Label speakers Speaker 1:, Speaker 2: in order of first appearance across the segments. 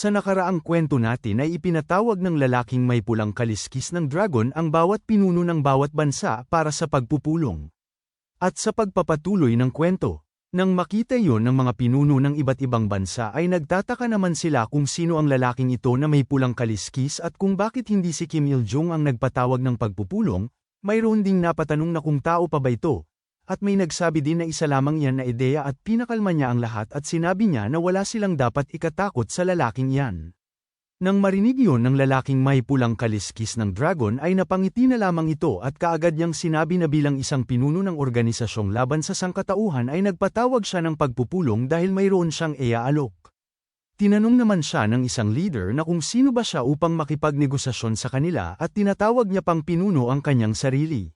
Speaker 1: Sa nakaraang kwento natin ay ipinatawag ng lalaking may pulang kaliskis ng dragon ang bawat pinuno ng bawat bansa para sa pagpupulong. At sa pagpapatuloy ng kwento, nang makita yon ng mga pinuno ng iba't ibang bansa ay nagtataka naman sila kung sino ang lalaking ito na may pulang kaliskis at kung bakit hindi si Kim Il-jung ang nagpatawag ng pagpupulong, mayroon ding napatanong na kung tao pa ba ito, at may nagsabi din na isa lamang yan na ideya at pinakalma niya ang lahat at sinabi niya na wala silang dapat ikatakot sa lalaking yan. Nang marinig yon ng lalaking may pulang kaliskis ng dragon ay napangiti na lamang ito at kaagad niyang sinabi na bilang isang pinuno ng organisasyong laban sa sangkatauhan ay nagpatawag siya ng pagpupulong dahil mayroon siyang eaalok. Tinanong naman siya ng isang leader na kung sino ba siya upang makipagnegosasyon sa kanila at tinatawag niya pang pinuno ang kanyang sarili.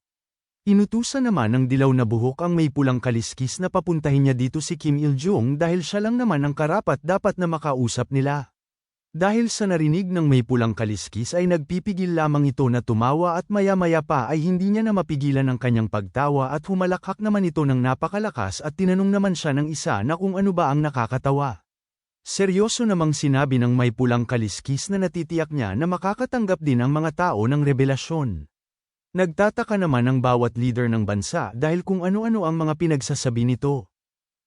Speaker 1: Inutusan naman ng dilaw na buhok ang may pulang kaliskis na papuntahin niya dito si Kim Il-jung dahil siya lang naman ang karapat dapat na makausap nila. Dahil sa narinig ng may pulang kaliskis ay nagpipigil lamang ito na tumawa at maya-maya pa ay hindi niya na mapigilan ang kanyang pagtawa at humalakhak naman ito ng napakalakas at tinanong naman siya ng isa na kung ano ba ang nakakatawa. Seryoso namang sinabi ng may pulang kaliskis na natitiyak niya na makakatanggap din ang mga tao ng revelasyon. Nagtataka naman ang bawat leader ng bansa dahil kung ano-ano ang mga pinagsasabi nito.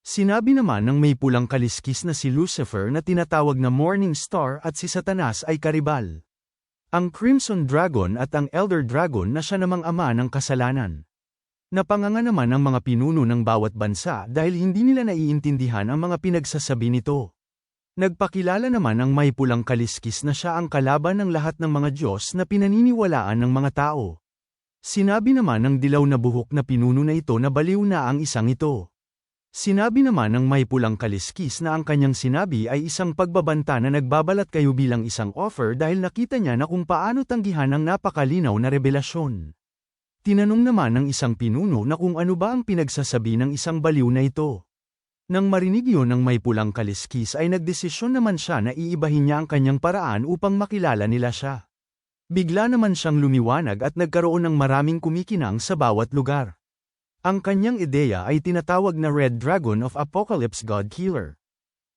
Speaker 1: Sinabi naman ng may pulang kaliskis na si Lucifer na tinatawag na Morning Star at si Satanas ay karibal. Ang Crimson Dragon at ang Elder Dragon na siya namang ama ng kasalanan. Napanganga naman ang mga pinuno ng bawat bansa dahil hindi nila naiintindihan ang mga pinagsasabi nito. Nagpakilala naman ang may pulang kaliskis na siya ang kalaban ng lahat ng mga Diyos na pinaniniwalaan ng mga tao. Sinabi naman ng dilaw na buhok na pinuno na ito na baliw na ang isang ito. Sinabi naman ng may pulang kaliskis na ang kanyang sinabi ay isang pagbabanta na nagbabalat kayo bilang isang offer dahil nakita niya na kung paano tanggihan ang napakalinaw na revelasyon. Tinanong naman ng isang pinuno na kung ano ba ang pinagsasabi ng isang baliw na ito. Nang marinig yon ng may pulang kaliskis ay nagdesisyon naman siya na iibahin niya ang kanyang paraan upang makilala nila siya. Bigla naman siyang lumiwanag at nagkaroon ng maraming kumikinang sa bawat lugar. Ang kanyang ideya ay tinatawag na Red Dragon of Apocalypse God Killer.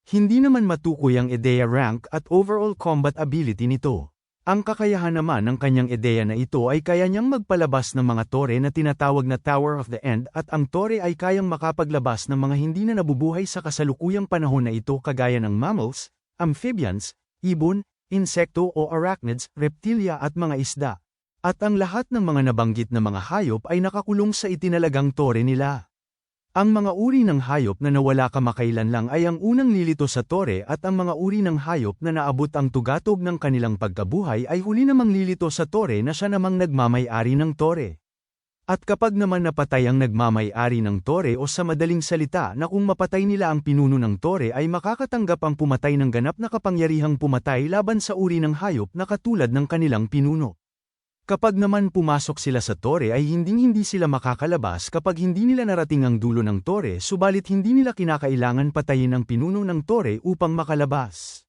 Speaker 1: Hindi naman matukoy ang ideya rank at overall combat ability nito. Ang kakayahan naman ng kanyang ideya na ito ay kaya niyang magpalabas ng mga tore na tinatawag na Tower of the End at ang tore ay kayang makapaglabas ng mga hindi na nabubuhay sa kasalukuyang panahon na ito kagaya ng mammals, amphibians, ibon, insekto o arachnids, reptilya at mga isda. At ang lahat ng mga nabanggit na mga hayop ay nakakulong sa itinalagang tore nila. Ang mga uri ng hayop na nawala kamakailan lang ay ang unang lilito sa tore at ang mga uri ng hayop na naabot ang tugatog ng kanilang pagkabuhay ay huli namang lilito sa tore na siya namang nagmamay-ari ng tore. At kapag naman napatay ang nagmamay-ari ng tore o sa madaling salita na kung mapatay nila ang pinuno ng tore ay makakatanggap ang pumatay ng ganap na kapangyarihang pumatay laban sa uri ng hayop na katulad ng kanilang pinuno. Kapag naman pumasok sila sa tore ay hinding-hindi sila makakalabas kapag hindi nila narating ang dulo ng tore subalit hindi nila kinakailangan patayin ang pinuno ng tore upang makalabas.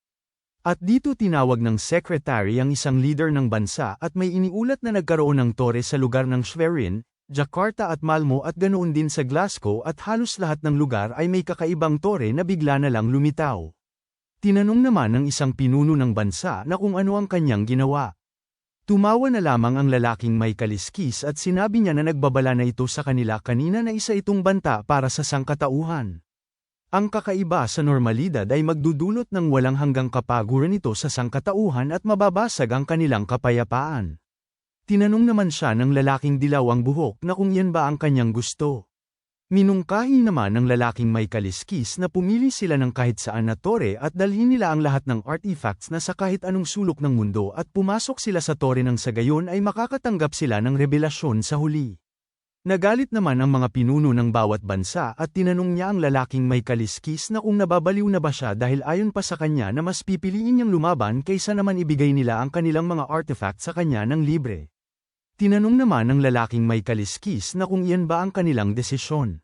Speaker 1: At dito tinawag ng secretary ang isang leader ng bansa at may iniulat na nagkaroon ng tore sa lugar ng Schwerin, Jakarta at Malmo at ganoon din sa Glasgow at halos lahat ng lugar ay may kakaibang tore na bigla na lang lumitaw. Tinanong naman ng isang pinuno ng bansa na kung ano ang kanyang ginawa. Tumawa na lamang ang lalaking may kaliskis at sinabi niya na nagbabala na ito sa kanila kanina na isa itong banta para sa sangkatauhan. Ang kakaiba sa normalidad ay magdudulot ng walang hanggang kapaguran ito sa sangkatauhan at mababasag ang kanilang kapayapaan. Tinanong naman siya ng lalaking dilaw ang buhok na kung yan ba ang kanyang gusto. Minungkahi naman ng lalaking may kaliskis na pumili sila ng kahit saan na tore at dalhin nila ang lahat ng artifacts na sa kahit anong sulok ng mundo at pumasok sila sa tore ng sa gayon ay makakatanggap sila ng revelasyon sa huli. Nagalit naman ang mga pinuno ng bawat bansa at tinanong niya ang lalaking may kaliskis na kung nababaliw na ba siya dahil ayon pa sa kanya na mas pipiliin niyang lumaban kaysa naman ibigay nila ang kanilang mga artifact sa kanya ng libre. Tinanong naman ng lalaking may kaliskis na kung iyan ba ang kanilang desisyon.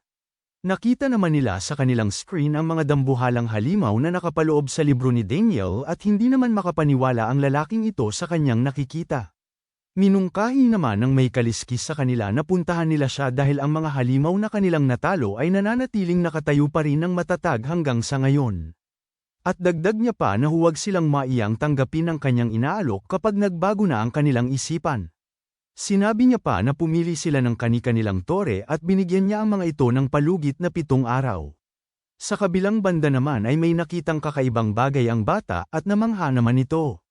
Speaker 1: Nakita naman nila sa kanilang screen ang mga dambuhalang halimaw na nakapaloob sa libro ni Daniel at hindi naman makapaniwala ang lalaking ito sa kanyang nakikita. Minungkahi naman ng may kaliskis sa kanila na puntahan nila siya dahil ang mga halimaw na kanilang natalo ay nananatiling nakatayo pa rin ng matatag hanggang sa ngayon. At dagdag niya pa na huwag silang maiyang tanggapin ang kanyang inaalok kapag nagbago na ang kanilang isipan. Sinabi niya pa na pumili sila ng kani-kanilang tore at binigyan niya ang mga ito ng palugit na pitong araw. Sa kabilang banda naman ay may nakitang kakaibang bagay ang bata at namangha naman ito.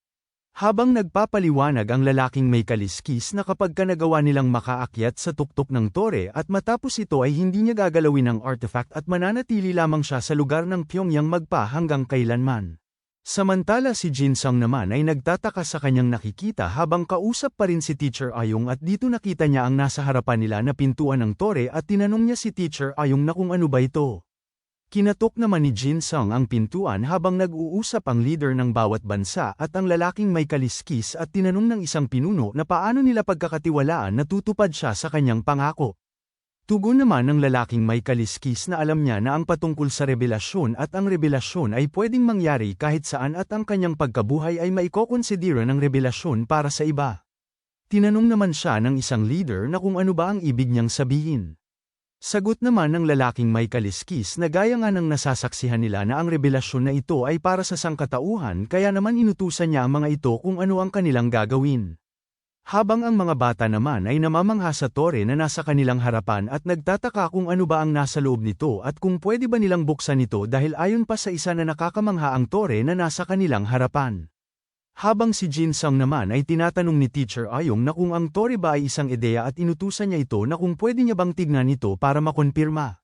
Speaker 1: Habang nagpapaliwanag ang lalaking may kaliskis na kapag ka nilang makaakyat sa tuktok ng tore at matapos ito ay hindi niya gagalawin ang artifact at mananatili lamang siya sa lugar ng Pyongyang magpa hanggang kailanman. Samantala si Jin Sung naman ay nagtataka sa kanyang nakikita habang kausap pa rin si Teacher Ayong at dito nakita niya ang nasa harapan nila na pintuan ng tore at tinanong niya si Teacher Ayong na kung ano ba ito. Kinatok naman ni Jin Sung ang pintuan habang nag-uusap ang leader ng bawat bansa at ang lalaking may kaliskis at tinanong ng isang pinuno na paano nila pagkakatiwalaan na tutupad siya sa kanyang pangako. Tugon naman ng lalaking may kaliskis na alam niya na ang patungkol sa revelasyon at ang revelasyon ay pwedeng mangyari kahit saan at ang kanyang pagkabuhay ay maikokonsidera ng revelasyon para sa iba. Tinanong naman siya ng isang leader na kung ano ba ang ibig niyang sabihin. Sagot naman ng lalaking may kaliskis na gaya nga ng nasasaksihan nila na ang revelasyon na ito ay para sa sangkatauhan kaya naman inutusan niya ang mga ito kung ano ang kanilang gagawin. Habang ang mga bata naman ay namamangha sa tore na nasa kanilang harapan at nagtataka kung ano ba ang nasa loob nito at kung pwede ba nilang buksan ito dahil ayon pa sa isa na nakakamangha ang tore na nasa kanilang harapan. Habang si Jin Sung naman ay tinatanong ni Teacher Ayong na kung ang Tori ba ay isang ideya at inutusan niya ito na kung pwede niya bang tignan ito para makonpirma.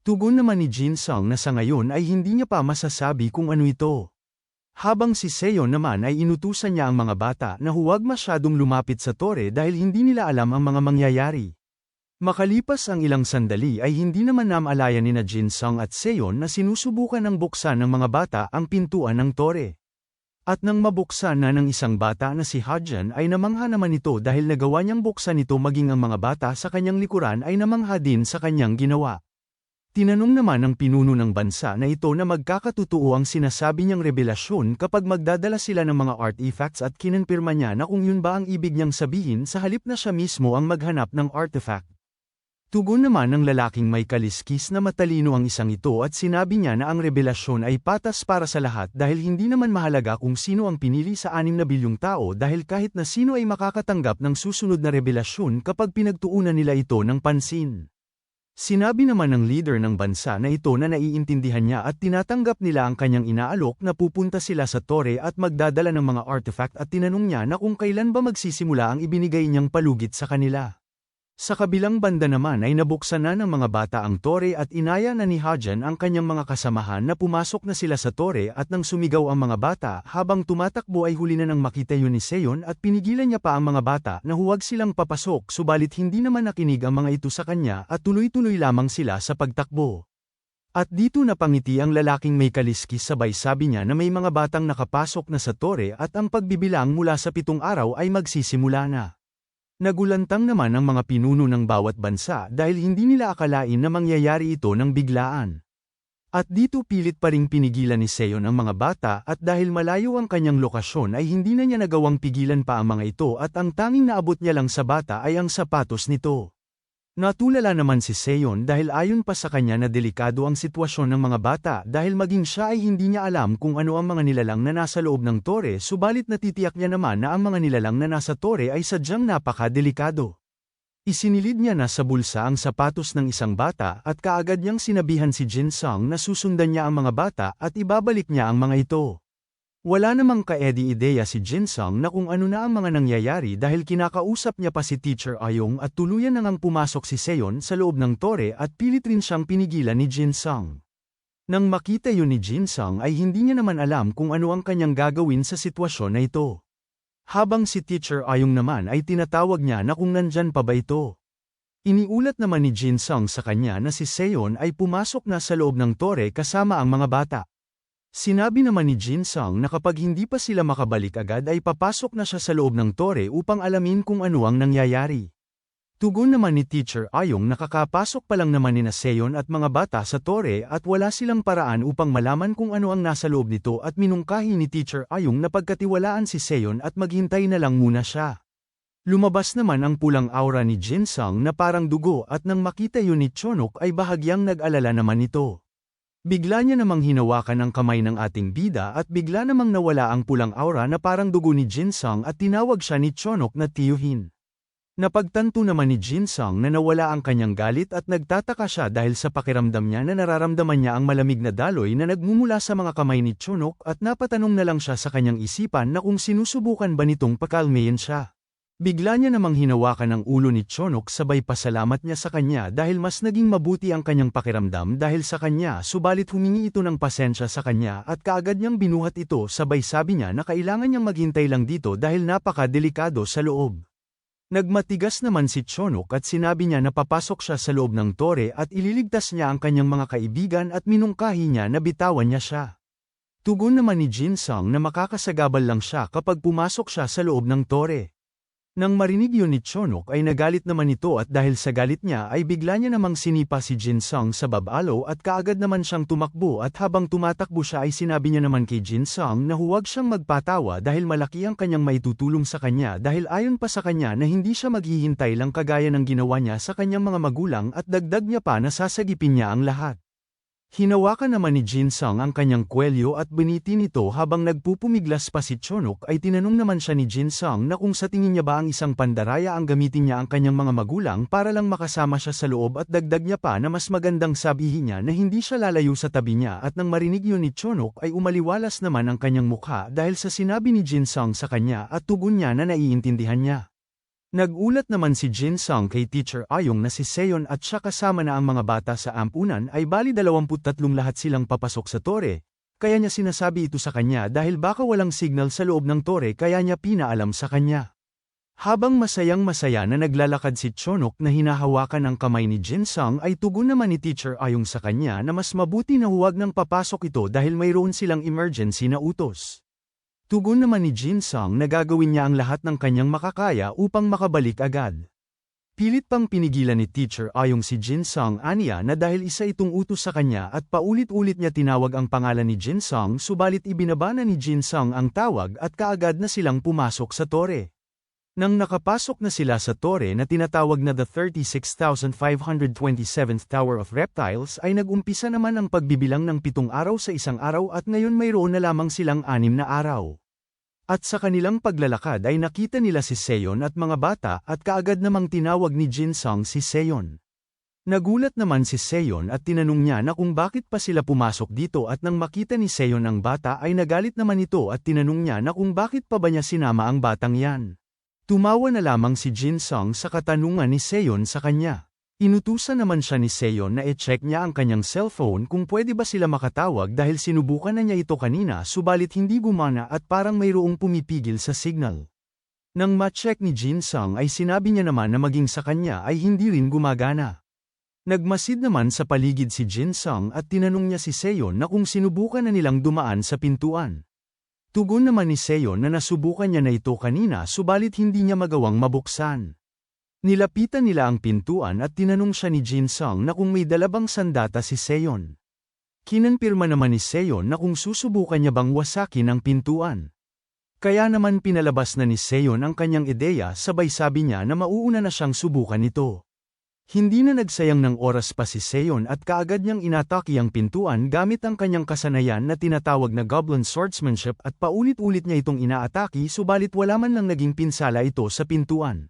Speaker 1: Tugon naman ni Jin Sung na sa ngayon ay hindi niya pa masasabi kung ano ito. Habang si Seo naman ay inutusan niya ang mga bata na huwag masyadong lumapit sa tore dahil hindi nila alam ang mga mangyayari. Makalipas ang ilang sandali ay hindi naman namalayan ni na Jin Sung at Seon na sinusubukan ng buksan ng mga bata ang pintuan ng tore. At nang mabuksan na ng isang bata na si Hadjan ay namangha naman ito dahil nagawa niyang buksan ito maging ang mga bata sa kanyang likuran ay namangha din sa kanyang ginawa. Tinanong naman ng pinuno ng bansa na ito na magkakatutuo ang sinasabi niyang revelasyon kapag magdadala sila ng mga artifacts at kinonpirma niya na kung yun ba ang ibig niyang sabihin sa halip na siya mismo ang maghanap ng artifact. Tugon naman ng lalaking may kaliskis na matalino ang isang ito at sinabi niya na ang revelasyon ay patas para sa lahat dahil hindi naman mahalaga kung sino ang pinili sa anim na bilyong tao dahil kahit na sino ay makakatanggap ng susunod na revelasyon kapag pinagtuunan nila ito ng pansin. Sinabi naman ng leader ng bansa na ito na naiintindihan niya at tinatanggap nila ang kanyang inaalok na pupunta sila sa tore at magdadala ng mga artifact at tinanong niya na kung kailan ba magsisimula ang ibinigay niyang palugit sa kanila. Sa kabilang banda naman ay nabuksan na ng mga bata ang tore at inaya na ni Hajan ang kanyang mga kasamahan na pumasok na sila sa tore at nang sumigaw ang mga bata habang tumatakbo ay huli na ng makita yun ni Seon at pinigilan niya pa ang mga bata na huwag silang papasok subalit hindi naman nakinig ang mga ito sa kanya at tuloy-tuloy lamang sila sa pagtakbo. At dito napangiti ang lalaking may kaliskis sabay sabi niya na may mga batang nakapasok na sa tore at ang pagbibilang mula sa pitong araw ay magsisimula na. Nagulantang naman ang mga pinuno ng bawat bansa dahil hindi nila akalain na mangyayari ito ng biglaan. At dito pilit pa ring pinigilan ni Seon ang mga bata at dahil malayo ang kanyang lokasyon ay hindi na niya nagawang pigilan pa ang mga ito at ang tanging naabot niya lang sa bata ay ang sapatos nito. Natulala naman si Seon dahil ayon pa sa kanya na delikado ang sitwasyon ng mga bata dahil maging siya ay hindi niya alam kung ano ang mga nilalang na nasa loob ng tore subalit natitiyak niya naman na ang mga nilalang na nasa tore ay sadyang napaka-delikado. Isinilid niya na sa bulsa ang sapatos ng isang bata at kaagad niyang sinabihan si Jin Sung na susundan niya ang mga bata at ibabalik niya ang mga ito. Wala namang kaedi-ideya si Jinsung na kung ano na ang mga nangyayari dahil kinakausap niya pa si Teacher Ayong at tuluyan na ngang pumasok si Seon sa loob ng tore at pilit rin siyang pinigilan ni Jinsung. Nang makita yun ni Jinsung ay hindi niya naman alam kung ano ang kanyang gagawin sa sitwasyon na ito. Habang si Teacher Ayong naman ay tinatawag niya na kung nandyan pa ba ito. Iniulat naman ni Jinsung sa kanya na si Seon ay pumasok na sa loob ng tore kasama ang mga bata. Sinabi naman ni Jin Sung na kapag hindi pa sila makabalik agad ay papasok na siya sa loob ng tore upang alamin kung ano ang nangyayari. Tugon naman ni Teacher Ayong nakakapasok pa lang naman ni Naseon at mga bata sa tore at wala silang paraan upang malaman kung ano ang nasa loob nito at minungkahi ni Teacher Ayong na pagkatiwalaan si Seon at maghintay na lang muna siya. Lumabas naman ang pulang aura ni Jin Sung na parang dugo at nang makita yun ni Chonok ay bahagyang nag-alala naman ito. Bigla niya namang hinawakan ang kamay ng ating bida at bigla namang nawala ang pulang aura na parang dugo ni Jinsung at tinawag siya ni Chonok na Tiyuhin. Napagtanto naman ni Jinsung na nawala ang kanyang galit at nagtataka siya dahil sa pakiramdam niya na nararamdaman niya ang malamig na daloy na nagmumula sa mga kamay ni Chonok at napatanong na lang siya sa kanyang isipan na kung sinusubukan ba nitong pakalmayin siya. Bigla niya namang hinawakan ang ulo ni Chonok sabay pasalamat niya sa kanya dahil mas naging mabuti ang kanyang pakiramdam dahil sa kanya subalit humingi ito ng pasensya sa kanya at kaagad niyang binuhat ito sabay sabi niya na kailangan niyang maghintay lang dito dahil napaka-delikado sa loob. Nagmatigas naman si Chonok at sinabi niya na papasok siya sa loob ng tore at ililigtas niya ang kanyang mga kaibigan at minungkahi niya na bitawan niya siya. Tugon naman ni Jin Sung na makakasagabal lang siya kapag pumasok siya sa loob ng tore. Nang marinig yun ni Chonok ay nagalit naman ito at dahil sa galit niya ay bigla niya namang sinipa si Jin Sung sa babalo at kaagad naman siyang tumakbo at habang tumatakbo siya ay sinabi niya naman kay Jin Sung na huwag siyang magpatawa dahil malaki ang kanyang maitutulong sa kanya dahil ayon pa sa kanya na hindi siya maghihintay lang kagaya ng ginawa niya sa kanyang mga magulang at dagdag niya pa na sasagipin niya ang lahat. Hinawakan naman ni Jin Sung ang kanyang kwelyo at biniti nito habang nagpupumiglas pa si Chonok ay tinanong naman siya ni Jin Sung na kung sa tingin niya ba ang isang pandaraya ang gamitin niya ang kanyang mga magulang para lang makasama siya sa loob at dagdag niya pa na mas magandang sabihin niya na hindi siya lalayo sa tabi niya at nang marinig yun ni Chonok ay umaliwalas naman ang kanyang mukha dahil sa sinabi ni Jin Sung sa kanya at tugon niya na naiintindihan niya. Nagulat naman si Jin Sung kay Teacher Ayong na si Seon at siya kasama na ang mga bata sa ampunan ay bali 23 lahat silang papasok sa tore, kaya niya sinasabi ito sa kanya dahil baka walang signal sa loob ng tore kaya niya pinaalam sa kanya. Habang masayang masaya na naglalakad si Chonok na hinahawakan ang kamay ni Jin Sung ay tugon naman ni Teacher Ayong sa kanya na mas mabuti na huwag nang papasok ito dahil mayroon silang emergency na utos. Tugon naman ni Jin Sung na gagawin niya ang lahat ng kanyang makakaya upang makabalik agad. Pilit pang pinigilan ni teacher ayong si Jin Sung aniya na dahil isa itong utos sa kanya at paulit-ulit niya tinawag ang pangalan ni Jin Sung subalit ibinabana ni Jin Sung ang tawag at kaagad na silang pumasok sa tore. Nang nakapasok na sila sa tore na tinatawag na the 36,527th Tower of Reptiles ay nagumpisa naman ang pagbibilang ng pitong araw sa isang araw at ngayon mayroon na lamang silang anim na araw. At sa kanilang paglalakad ay nakita nila si Seon at mga bata at kaagad namang tinawag ni Jin Sung si Seon. Nagulat naman si Seon at tinanong niya na kung bakit pa sila pumasok dito at nang makita ni Seon ang bata ay nagalit naman ito at tinanong niya na kung bakit pa ba niya sinama ang batang yan. Tumawa na lamang si Jin Sung sa katanungan ni Seon sa kanya. Inutusan naman siya ni Seon na e-check niya ang kanyang cellphone kung pwede ba sila makatawag dahil sinubukan na niya ito kanina subalit hindi gumana at parang mayroong pumipigil sa signal. Nang ma-check ni Jin Sung ay sinabi niya naman na maging sa kanya ay hindi rin gumagana. Nagmasid naman sa paligid si Jin Sung at tinanong niya si Seon na kung sinubukan na nilang dumaan sa pintuan. Tugon naman ni Seon na nasubukan niya na ito kanina subalit hindi niya magawang mabuksan. Nilapitan nila ang pintuan at tinanong siya ni Jin Sung na kung may dalabang sandata si Seon. Kinanpirma naman ni Seon na kung susubukan niya bang wasakin ang pintuan. Kaya naman pinalabas na ni Seon ang kanyang ideya sabay sabi niya na mauuna na siyang subukan ito. Hindi na nagsayang ng oras pa si Seon at kaagad niyang inataki ang pintuan gamit ang kanyang kasanayan na tinatawag na Goblin Swordsmanship at paulit-ulit niya itong inaataki subalit wala man lang naging pinsala ito sa pintuan.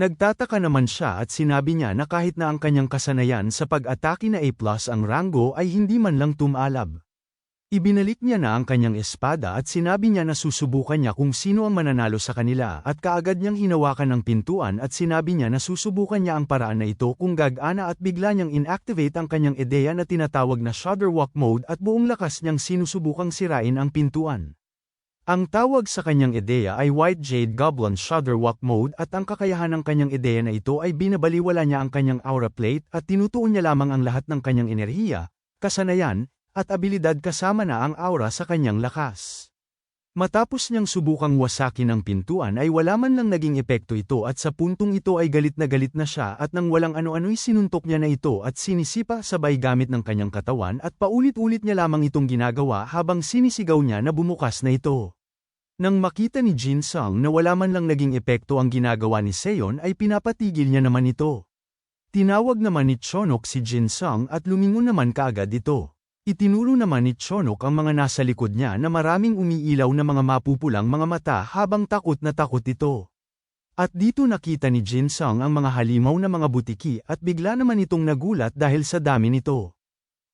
Speaker 1: Nagtataka naman siya at sinabi niya na kahit na ang kanyang kasanayan sa pag-atake na A ang rango ay hindi man lang tumalab. Ibinalik niya na ang kanyang espada at sinabi niya na susubukan niya kung sino ang mananalo sa kanila at kaagad niyang hinawakan ng pintuan at sinabi niya na susubukan niya ang paraan na ito kung gagana at bigla niyang inactivate ang kanyang ideya na tinatawag na Shudderwalk mode at buong lakas niyang sinusubukang sirain ang pintuan. Ang tawag sa kanyang ideya ay White Jade Goblin Shudderwalk Mode at ang kakayahan ng kanyang ideya na ito ay binabaliwala niya ang kanyang aura plate at tinutuon niya lamang ang lahat ng kanyang enerhiya, kasanayan, at abilidad kasama na ang aura sa kanyang lakas. Matapos niyang subukang wasakin ang pintuan ay wala man lang naging epekto ito at sa puntong ito ay galit na galit na siya at nang walang ano-ano'y sinuntok niya na ito at sinisipa sabay gamit ng kanyang katawan at paulit-ulit niya lamang itong ginagawa habang sinisigaw niya na bumukas na ito. Nang makita ni Jin Sung na wala man lang naging epekto ang ginagawa ni Seon ay pinapatigil niya naman ito. Tinawag naman ni Chonok si Jin Sung at lumingon naman kaagad ito. Itinuro naman ni Chonok ang mga nasa likod niya na maraming umiilaw na mga mapupulang mga mata habang takot na takot ito. At dito nakita ni Jin Sung ang mga halimaw na mga butiki at bigla naman itong nagulat dahil sa dami nito.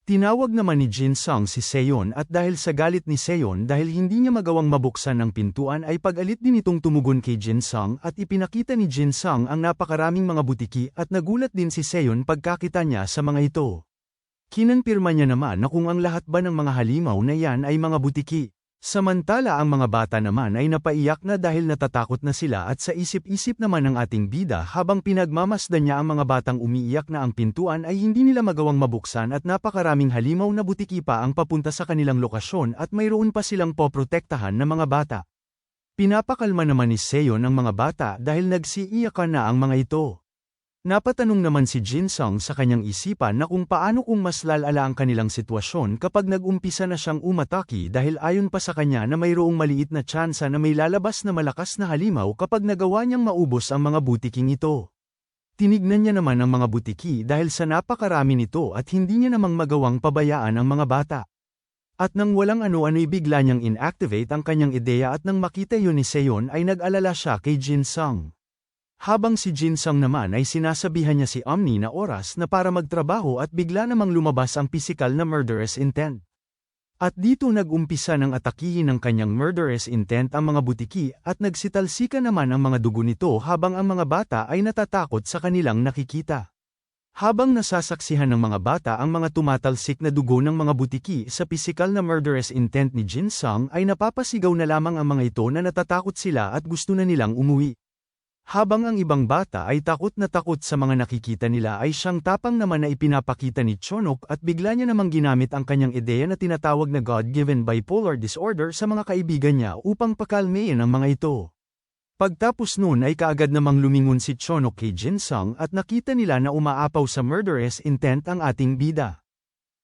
Speaker 1: Tinawag naman ni Jin Sung si Seon at dahil sa galit ni Seon dahil hindi niya magawang mabuksan ang pintuan ay pag-alit din itong tumugon kay Jin Sung at ipinakita ni Jin Sung ang napakaraming mga butiki at nagulat din si Seon pagkakita niya sa mga ito. Kinanpirma niya naman na kung ang lahat ba ng mga halimaw na yan ay mga butiki. Samantala ang mga bata naman ay napaiyak na dahil natatakot na sila at sa isip-isip naman ng ating bida habang pinagmamasdan niya ang mga batang umiiyak na ang pintuan ay hindi nila magawang mabuksan at napakaraming halimaw na butiki pa ang papunta sa kanilang lokasyon at mayroon pa silang poprotektahan ng mga bata. Pinapakalma naman ni Seon ang mga bata dahil nagsiiyakan na ang mga ito. Napatanong naman si Jin Sung sa kanyang isipan na kung paano kung mas lalala ang kanilang sitwasyon kapag nag-umpisa na siyang umataki dahil ayon pa sa kanya na mayroong maliit na tsansa na may lalabas na malakas na halimaw kapag nagawa niyang maubos ang mga butiking ito. Tinignan niya naman ang mga butiki dahil sa napakarami nito at hindi niya namang magawang pabayaan ang mga bata. At nang walang ano-ano'y bigla niyang inactivate ang kanyang ideya at nang makita yun ni Seon ay nag-alala siya kay Jin Sung. Habang si Jin Sung naman ay sinasabihan niya si Omni na oras na para magtrabaho at bigla namang lumabas ang pisikal na murderous intent. At dito nag-umpisa ng atakihin ng kanyang murderous intent ang mga butiki at nagsitalsika naman ang mga dugo nito habang ang mga bata ay natatakot sa kanilang nakikita. Habang nasasaksihan ng mga bata ang mga tumatalsik na dugo ng mga butiki sa pisikal na murderous intent ni Jin Sung ay napapasigaw na lamang ang mga ito na natatakot sila at gusto na nilang umuwi. Habang ang ibang bata ay takot na takot sa mga nakikita nila ay siyang tapang naman na ipinapakita ni Chonok at bigla niya namang ginamit ang kanyang ideya na tinatawag na God-given bipolar disorder sa mga kaibigan niya upang pakalmein ang mga ito. Pagtapos noon ay kaagad namang lumingon si Chonok kay Jinsung at nakita nila na umaapaw sa murderous intent ang ating bida.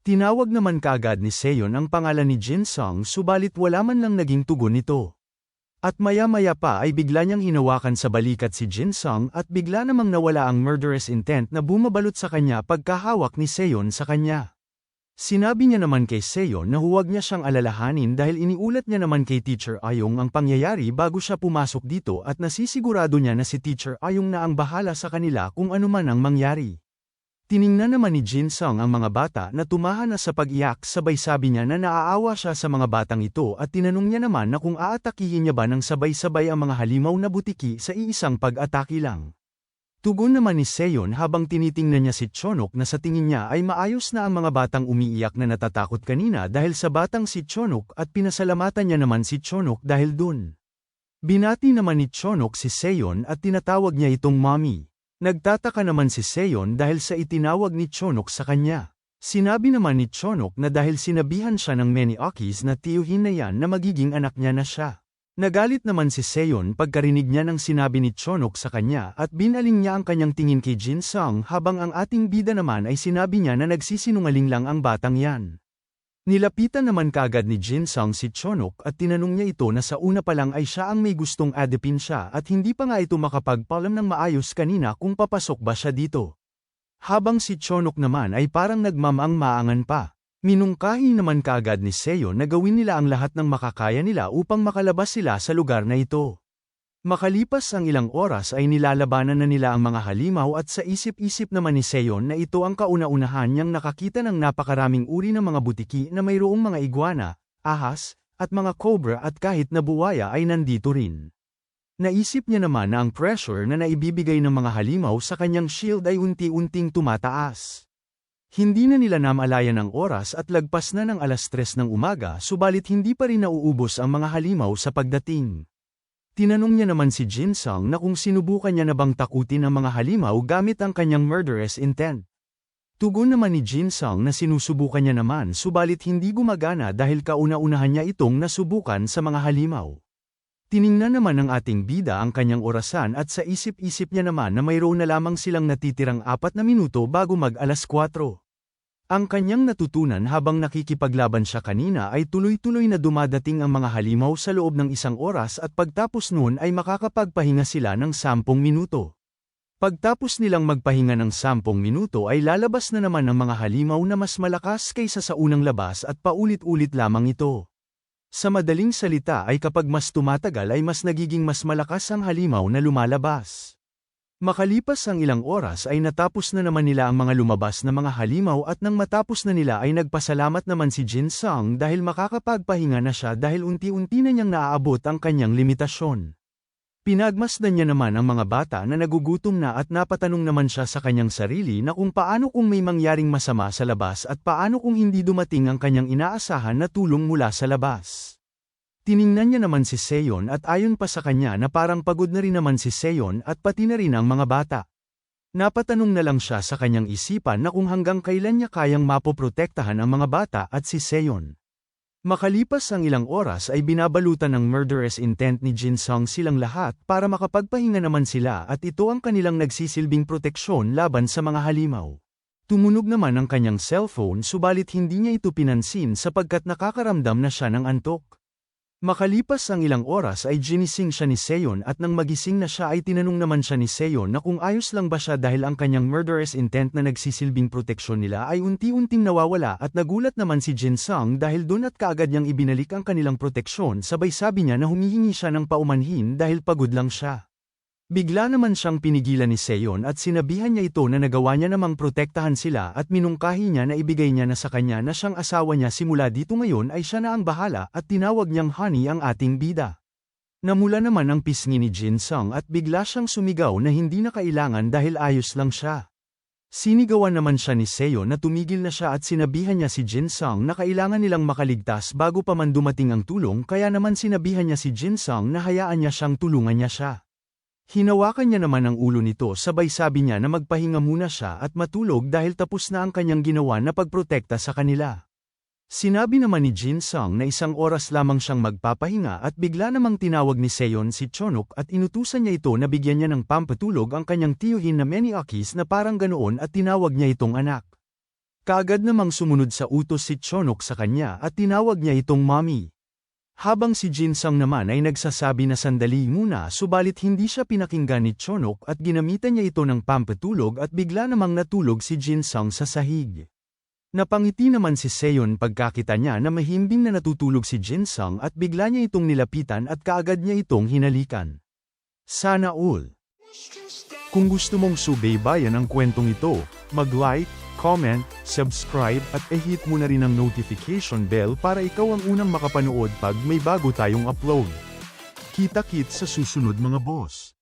Speaker 1: Tinawag naman kaagad ni Seon ang pangalan ni Jinsung subalit wala man lang naging tugon nito. At maya-maya pa ay bigla niyang hinawakan sa balikat si Jin Sung at bigla namang nawala ang murderous intent na bumabalot sa kanya pagkahawak ni Seon sa kanya. Sinabi niya naman kay Seon na huwag niya siyang alalahanin dahil iniulat niya naman kay Teacher Ayong ang pangyayari bago siya pumasok dito at nasisigurado niya na si Teacher Ayong na ang bahala sa kanila kung anuman ang mangyari. Tiningnan naman ni Jin Sung ang mga bata na tumahan na sa pag-iyak sabay sabi niya na naaawa siya sa mga batang ito at tinanong niya naman na kung aatakihin niya ba ng sabay-sabay ang mga halimaw na butiki sa iisang pag-ataki lang. Tugon naman ni Seon habang tinitingnan niya si Chonok na sa tingin niya ay maayos na ang mga batang umiiyak na natatakot kanina dahil sa batang si Chonok at pinasalamatan niya naman si Chonok dahil dun. Binati naman ni Chonok si Seon at tinatawag niya itong mommy. Nagtataka naman si Seon dahil sa itinawag ni Chonok sa kanya. Sinabi naman ni Chonok na dahil sinabihan siya ng many Akis na tiyuhin na yan na magiging anak niya na siya. Nagalit naman si Seon pagkarinig niya ng sinabi ni Chonok sa kanya at binaling niya ang kanyang tingin kay Jin Sung habang ang ating bida naman ay sinabi niya na nagsisinungaling lang ang batang yan. Nilapitan naman kagad ni Jin Sung si Chonok at tinanong niya ito na sa una pa lang ay siya ang may gustong adipin siya at hindi pa nga ito makapagpalam ng maayos kanina kung papasok ba siya dito. Habang si Chonok naman ay parang nagmamang-maangan pa. Minungkahi naman kagad ni Seo na gawin nila ang lahat ng makakaya nila upang makalabas sila sa lugar na ito. Makalipas ang ilang oras ay nilalabanan na nila ang mga halimaw at sa isip-isip naman ni Seon na ito ang kauna-unahan niyang nakakita ng napakaraming uri ng mga butiki na mayroong mga iguana, ahas, at mga cobra at kahit na buwaya ay nandito rin. Naisip niya naman na ang pressure na naibibigay ng mga halimaw sa kanyang shield ay unti-unting tumataas. Hindi na nila namalayan ang oras at lagpas na ng alas tres ng umaga subalit hindi pa rin nauubos ang mga halimaw sa pagdating. Tinanong niya naman si Jin Sung na kung sinubukan niya na bang takutin ang mga halimaw gamit ang kanyang murderous intent. Tugon naman ni Jin Sung na sinusubukan niya naman subalit hindi gumagana dahil kauna-unahan niya itong nasubukan sa mga halimaw. Tiningnan naman ng ating bida ang kanyang orasan at sa isip-isip niya naman na mayroon na lamang silang natitirang apat na minuto bago mag alas 4. Ang kanyang natutunan habang nakikipaglaban siya kanina ay tuloy-tuloy na dumadating ang mga halimaw sa loob ng isang oras at pagtapos noon ay makakapagpahinga sila ng sampung minuto. Pagtapos nilang magpahinga ng sampung minuto ay lalabas na naman ang mga halimaw na mas malakas kaysa sa unang labas at paulit-ulit lamang ito. Sa madaling salita ay kapag mas tumatagal ay mas nagiging mas malakas ang halimaw na lumalabas. Makalipas ang ilang oras ay natapos na naman nila ang mga lumabas na mga halimaw at nang matapos na nila ay nagpasalamat naman si Jin Sung dahil makakapagpahinga na siya dahil unti-unti na niyang naaabot ang kanyang limitasyon. Pinagmasdan niya naman ang mga bata na nagugutom na at napatanong naman siya sa kanyang sarili na kung paano kung may mangyaring masama sa labas at paano kung hindi dumating ang kanyang inaasahan na tulong mula sa labas. Tiningnan niya naman si Seon at ayon pa sa kanya na parang pagod na rin naman si Seon at pati na rin ang mga bata. Napatanong na lang siya sa kanyang isipan na kung hanggang kailan niya kayang mapoprotektahan ang mga bata at si Seon. Makalipas ang ilang oras ay binabalutan ng murderous intent ni Jin Sung silang lahat para makapagpahinga naman sila at ito ang kanilang nagsisilbing proteksyon laban sa mga halimaw. Tumunog naman ang kanyang cellphone subalit hindi niya ito pinansin sapagkat nakakaramdam na siya ng antok. Makalipas ang ilang oras ay ginising siya ni Seon at nang magising na siya ay tinanong naman siya ni Seon na kung ayos lang ba siya dahil ang kanyang murderous intent na nagsisilbing proteksyon nila ay unti-unting nawawala at nagulat naman si Jin Sung dahil doon at kaagad niyang ibinalik ang kanilang proteksyon sabay sabi niya na humihingi siya ng paumanhin dahil pagod lang siya. Bigla naman siyang pinigilan ni Seon at sinabihan niya ito na nagawa niya namang protektahan sila at minungkahi niya na ibigay niya na sa kanya na siyang asawa niya simula dito ngayon ay siya na ang bahala at tinawag niyang honey ang ating bida. Namula naman ang pisngi ni Jin Sung at bigla siyang sumigaw na hindi na kailangan dahil ayos lang siya. Sinigawan naman siya ni Seo na tumigil na siya at sinabihan niya si Jin Sung na kailangan nilang makaligtas bago pa man dumating ang tulong kaya naman sinabihan niya si Jin Sung na hayaan niya siyang tulungan niya siya. Hinawakan niya naman ang ulo nito sabay sabi niya na magpahinga muna siya at matulog dahil tapos na ang kanyang ginawa na pagprotekta sa kanila. Sinabi naman ni Jin Sung na isang oras lamang siyang magpapahinga at bigla namang tinawag ni Seon si Chonok at inutusan niya ito na bigyan niya ng pampatulog ang kanyang tiyuhin na Meniakis na parang ganoon at tinawag niya itong anak. Kaagad namang sumunod sa utos si Chonok sa kanya at tinawag niya itong mommy. Habang si Jin Sung naman ay nagsasabi na sandali muna subalit hindi siya pinakinggan ni Chonok at ginamitan niya ito ng pampatulog at bigla namang natulog si Jin Sung sa sahig. Napangiti naman si Seon pagkakita niya na mahimbing na natutulog si Jin Sung at bigla niya itong nilapitan at kaagad niya itong hinalikan. Sana all. Kung gusto mong subaybayan ang kwentong ito, mag-like, comment, subscribe at i-hit mo na rin ang notification bell para ikaw ang unang makapanood pag may bago tayong upload. Kita-kit sa susunod mga boss.